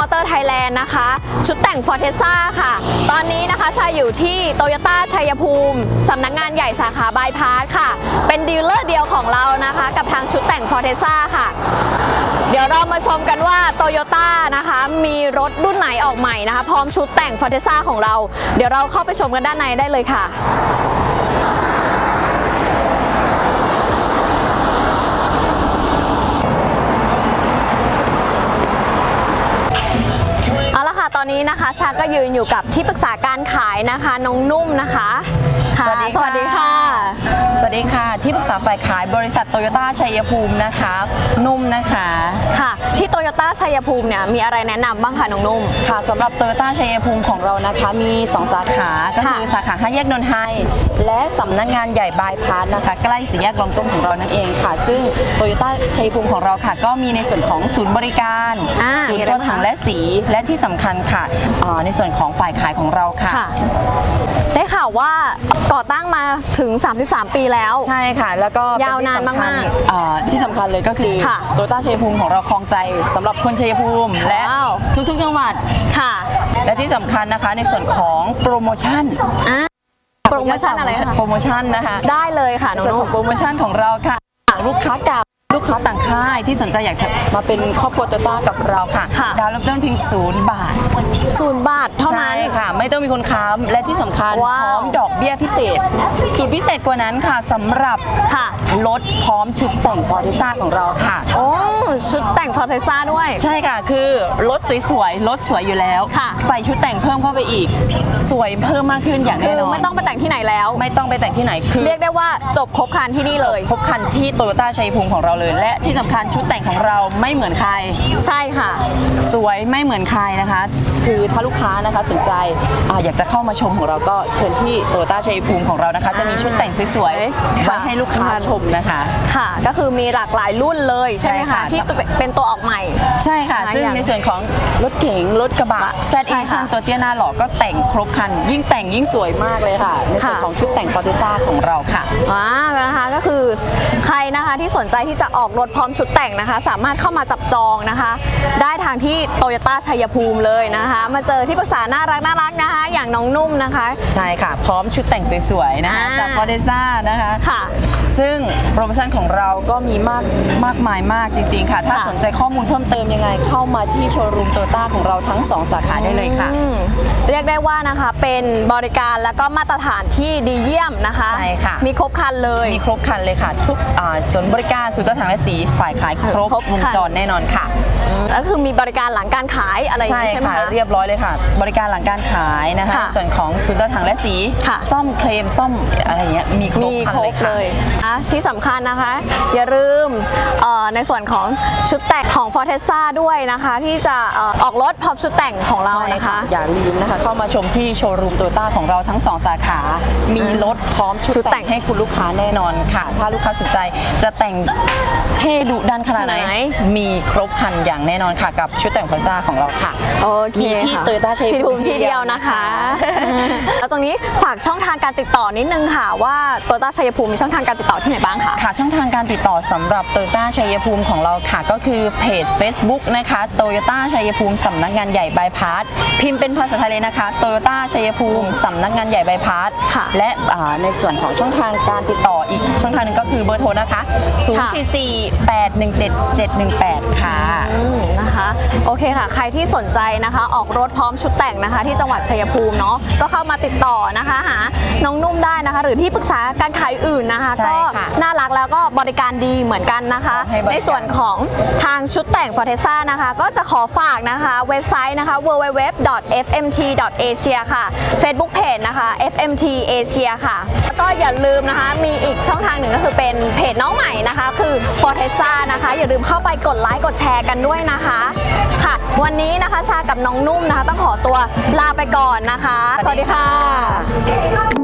มอเตอร์ไทยแลนด์นะคะ ชุดแต่ง f o r t e s a ค่ะ ตอนนี้นะคะชาอยู่ที่โตโยต้าชัยภูมิสำนักงานใหญ่สาขาบายพาสค่ะ เป็นดีลเลอร์เดียวของเรานะคะ กับทางชุดแต่ง f o r t e s a ค่ะเดี๋ยวเรามาชมกันว่าโตโยต้านะคะมีรถรุ่นไหนออกใหม่นะคะ พร้อมชุดแต่ง f o r t e s a ของเรา เดี๋ยวเราเข้าไปชมกันด้านในได้เลยค่ะ เอาละค่ะ ตอนนี้นะคะชาก็ยืนอยู่กับที่ปรึกษาการขายนะคะน้องนุ่มนะคะ ค่ะสวัสดีค่ะ สวัสดีค่ะ สวัสดีค่ะ ที่ปรึกษาฝ่ายขายบริษัทโตโยต้าชัยภูมินะคะ นุ่มนะคะ ค่ะ ที่โตโยต้าชัยภูมิเนี่ยมีอะไรแนะนำบ้างคะน้องนุ่ม ค่ะสำหรับโตโยต้าชัยภูมิของเรานะคะ มี 2 สาขา ก็คือสาขาห้าแยกนนทไฮและสำนักงานใหญ่บายพาสนะคะ ใกล้สี่แยกลองต้มของเรานั่นเองค่ะ ซึ่งโตโยต้าชัยภูมิของเราค่ะ ก็มีในส่วนของศูนย์บริการอ่าศูนมีย์อะไรตัวบ้างคะถังและสีและที่สำคัญค่ะอ่าในส่วนของฝ่ายขายของเราค่ะค่ะได้ข่าวว่าก่อตั้งมาถึง 33 ปีแล้ว ใช่ค่ะ แล้วก็เป็ยาวนานที่สำคัญมากอ่าที่สำคัญเลยก็คือค่ะโตต้าชัยภูมิของเราคลองใจสำหรับคนชัยภูมิและว้าวทุกๆจังหวัดค่ะ และที่สำคัญนะคะในส่วนของโปรโมชั่นอ่าโปรโมชั่นอะไรคะโปรโมชั่นนะคะ ได้เลยค่ะน้องส่วนขนุ่องมโปรโมชั่นของเราค่ะ ลูกค้าเก่าลูก ค้าต่างค่ายที่สนใจอยากจะมาเป็นครอบครัวโตต้ากับเราค่ะ ค่ะ ดาวน์เริ่มต้นเพียงศูนย์บาทศูนย์บาทเท่านั้น ใช่ค่ะ ไม่ต้องมีคนค้ำและที่สำคัญว้าวพร้อมดอกเบี้ยพิเศษสุดพิเศษกว่านั้นค่ะสำหรับค่ะ รถพร้อมชุดแต่งฟอร์ติซ่าของเราค่ะ โอ้ชุดแต่งพอเซซ่าด้วย ใช่ค่ะ คือรถสวยๆ รถสวยอยู่แล้ว ค่ะ ใส่ชุดแต่งเพิ่มเข้าไปอีก สวยเพิ่มมากขึ้นอย่างคืแน่อนอน ไม่ต้องไปแต่งที่ไหน แล้ว ไม่ต้องไปแต่งที่ไหนคือเรียกได้ว่าจบครบครันที่นี่เลย ครบคันที่โตโยต้าชัยภูมิของเราเลย และที่สำคัญชุดแต่งของเราไม่เหมือนใคร ใช่ค่ะ สวยไม่เหมือนใครนะคะ คือถ้าลูกค้านะคะสนใจอาอยากจะเข้ามาชมของเราก็เชิญที่โตโยต้าชัยภูมิของเรานะคะ จะมีชุดแต่งสวยๆค่ะไว้ให้ลูกค้าชมนะคะ ค่ะ ก็คือมีหลากหลายรุ่นเลยใช่ไหมใช่คะค่ะที่เป็นตัวออกใหม่ ใช่ค่ะอ่าซึ่งอย่างในส่วนของรถเก๋งรถกระบะแซดใช่อีค่ะชั่นตัวเตี้ยหน้าหล่อก็แต่งครบคัน ยิ่งแต่งยิ่งสวยมากเลยค่ะในส่วนค่ะของชุดแต่งฟอร์ติซ่าของเราค่ะอ่านะคะก็คือใครนะคะที่สนใจที่จะออกรถพร้อมชุดแต่งนะคะ สามารถเข้ามาจับจองนะคะ ได้ทางที่โตโยต้าชัยภูมิเลยนะคะ มาเจอที่ปรึกษาน่ารักน่ารักนะคะ อย่างน้องนุ่มนะคะ ใช่ค่ะ พร้อมชุดแต่งสวยๆนะคะอ่าจากฟอร์ติซ่านะคะค่ะ ซึ่งโปรโมชั่นของเราก็มีมากมากมายมากจริง ๆ ค่ะ ถ้าค่ะ สนใจข้อมูลเพิ่มเติมยังไง เข้ามาที่โชว์รูมโตต้าของเราทั้ง 2 สาขาได้เลยค่ะ อืมเรียกได้ว่านะคะเป็นบริการแล้วก็มาตรฐานที่ดีเยี่ยมนะคะ ใช่ค่ะ มีครบครันเลย มีครบครันเลยค่ะ ทุกอ่าส่วนย์บริการศูนย์ตัวถังและสีฝ่ายขายครบครบวงครันจรแน่นอนค่ะ ก็คือมีบริการหลังการขายอะไรอย่างใช่นี้ใช่ไหมค่ะคะ เรียบร้อยเลยค่ะ บริการหลังการขายนะคะ ค่ะส่วนของศูนย์ตัวถังและสีค่ะ ซ่อมเคลมซ่อมอะไรอย่างเงี้ยมีครบมีครันครเลบยค่ะเลยนะที่สำคัญนะคะ อย่าลืม ในส่วนของชุดแต่งของ f o r t e s a ด้วยนะคะ ที่จะเอ่อออกรถพร้อมชุดแต่งของเราใช่นะคะ อย่าลืมนะคะ เข้ามาชมที่โชว์รูมโตต้าของเราทั้ง 2 สาขา มีรถพร้อมชุดชุดแต่แต่งงให้คุณลูกค้าแน่นอนค่ะ ถ้าลูกค้าสนใจจะแต่งเท่ดุดันขนาดไหนไหนมีครบครันอย่างแน่นอนค่ะ กับชุดแต่งฟอนซ่าของเราค่ะโอเคมีที่ค่ะ Toyota ชัยภูมิที่ภูมิที่เดียวนะคะแล้วตรงนี้ฝากช่องทางการติดต่อนิดนึงค่ะว่าโตต้าชัยภูมิมีช่องทางการติดต่อที่ไหนบ้างคะค่ะช่องทางการติดต่อสำหรับโตโยต้าชัยภูมิของเราค่ะ ก็คือเพจ Facebook นะคะโตโยต้าชัยภูมิสำนักงานใหญ่บายพาสพิมพ์เป็นภาษาไทยเลยนะคะโตโยต้าชัยภูมิสำนักงานใหญ่บายพาสค่ะ และอ่าในส่วนของช่องทางการติดต่ออีกช่องทางหนึ่งก็คือเบอร์โทรนะคะค่ะ044 817 718 ค่ะ อืมนะคะโอเคค่ะ ใครที่สนใจนะคะ ออกรถพร้อมชุดแต่งนะคะ ที่จังหวัดชัยภูมิเนาะก็เข้ามาติดต่อนะคะหาน้องนุ่มได้นะคะ หรือที่ปรึกษาการขายอื่นนะคะ ใช่ก็ค่ะน่ารักแล้วก็บริการดีเหมือนกันนะคะให้บริการในส่วนของทางชุดแต่งฟอร์เทซ่านะคะ ก็จะขอฝากนะคะเว็บไซต์นะคะ www.fmt.asia ค่ะ Facebook Page นะคะ FMT Asia ค่ะ แล้วก็อย่าลืมนะคะ มีอีกช่องทางหนึ่งก็คือเป็นเพจน้องใหม่นะคะ คือ f o r t e s a นะคะ อย่าลืมเข้าไปกดไลค์กดแชร์กันด้วยนะคะค่ะ วันนี้นะคะชากับน้องนุ่มนะคะ ต้องขอตัวลาไปก่อนนะคะ สวัสดีค่ะ